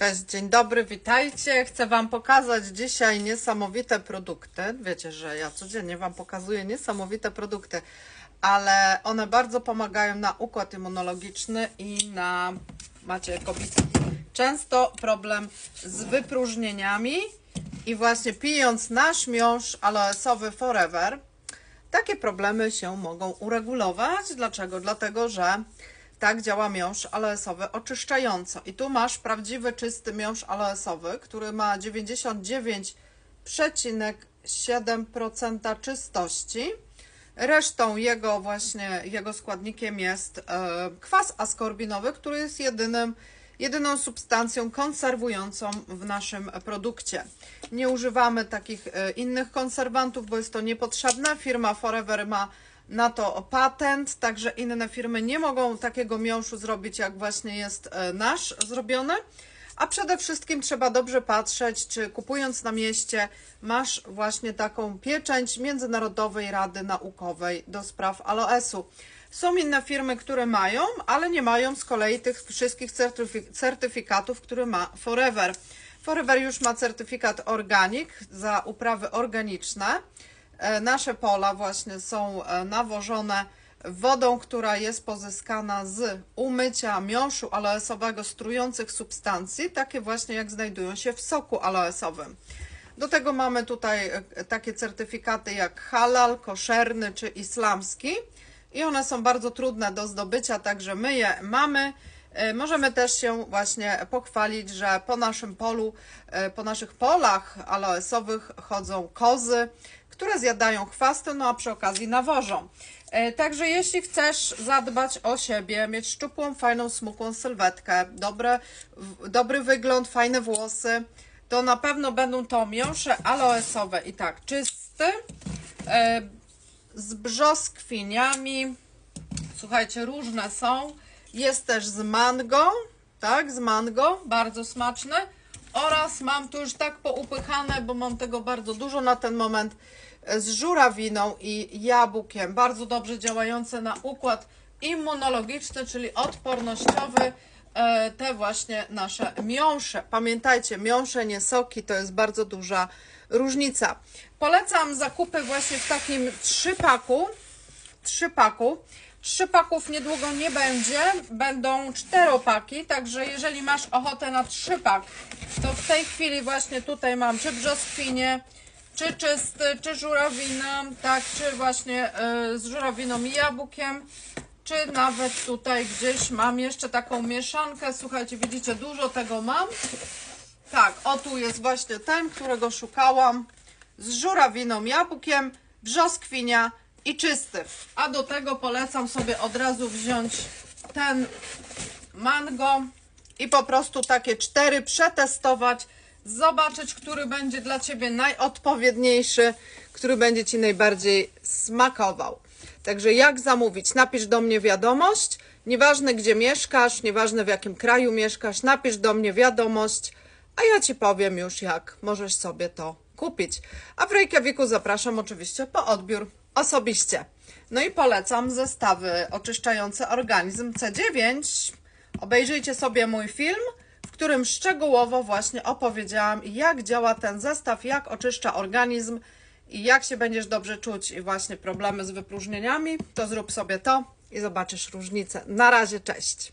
Cześć, dzień dobry, witajcie. Chcę Wam pokazać dzisiaj niesamowite produkty. Wiecie, że ja codziennie Wam pokazuję niesamowite produkty, ale one bardzo pomagają na układ immunologiczny i na, macie kobiety, często problem z wypróżnieniami i właśnie pijąc nasz miąższ aloesowy Forever, takie problemy się mogą uregulować. Dlaczego? Dlatego, że tak działa miąższ aloesowy oczyszczająco. I tu masz prawdziwy, czysty miąższ aloesowy, który ma 99,7% czystości. Resztą jego właśnie, jego składnikiem jest e, kwas askorbinowy, który jest jedynym, jedyną substancją konserwującą w naszym produkcie. Nie używamy takich e, innych konserwantów, bo jest to niepotrzebne. Firma Forever ma na to patent, także inne firmy nie mogą takiego miąższu zrobić, jak właśnie jest e, nasz zrobiony. A przede wszystkim trzeba dobrze patrzeć, czy kupując na mieście masz właśnie taką pieczęć Międzynarodowej Rady Naukowej do spraw aloesu. Są inne firmy, które mają, ale nie mają z kolei tych wszystkich certyfik- certyfikatów, które ma Forever. Forever już ma certyfikat organic za uprawy organiczne. E, Nasze pola właśnie są e, nawożone wodą, która jest pozyskana z umycia miąższu aloesowego z trujących substancji, takie właśnie jak znajdują się w soku aloesowym. Do tego mamy tutaj e, takie certyfikaty jak halal, koszerny czy islamski i one są bardzo trudne do zdobycia, także my je mamy. Możemy też się właśnie pochwalić, że po naszym polu, po naszych polach aloesowych chodzą kozy, które zjadają chwasty, no a przy okazji nawożą. E, Także jeśli chcesz zadbać o siebie, mieć szczupłą, fajną, smukłą sylwetkę, dobre, dobry wygląd, fajne włosy, to na pewno będą to miąższe aloesowe i tak czysty, e, z brzoskwiniami, Słuchajcie, różne są. Jest też z mango, tak, z mango, bardzo smaczne. Oraz mam tu już tak poupychane, bo mam tego bardzo dużo na ten moment, z żurawiną i jabłkiem. Bardzo dobrze działające na układ immunologiczny, czyli odpornościowy. e, Te właśnie nasze miąższe. Pamiętajcie, miąższe, nie soki, to jest bardzo duża różnica. Polecam zakupy właśnie w takim trzypaku trzy paku. Trzy paków niedługo nie będzie, będą czteropaki, także jeżeli masz ochotę na trzy pak, to w tej chwili właśnie tutaj mam czy brzoskwinie, czy czysty, czy żurawina, tak, czy właśnie y, z żurawiną i jabłkiem, czy nawet tutaj gdzieś mam jeszcze taką mieszankę, słuchajcie, widzicie, dużo tego mam. Tak, o tu jest właśnie ten, którego szukałam z żurawiną, jabłkiem, brzoskwinia i czysty. A do tego polecam sobie od razu wziąć ten mango i po prostu takie cztery przetestować, zobaczyć, który będzie dla Ciebie najodpowiedniejszy, który będzie Ci najbardziej smakował. Także jak zamówić? Napisz do mnie wiadomość. Nieważne gdzie mieszkasz, nieważne w jakim kraju mieszkasz, napisz do mnie wiadomość, a ja Ci powiem już jak możesz sobie to kupić. A w Reykjaviku zapraszam oczywiście po odbiór osobiście. No i polecam zestawy oczyszczające organizm C9. Obejrzyjcie sobie mój film, którym szczegółowo właśnie opowiedziałam, jak działa ten zestaw, jak oczyszcza organizm i jak się będziesz dobrze czuć i właśnie problemy z wypróżnieniami, to zrób sobie to i zobaczysz różnicę. Na razie, cześć!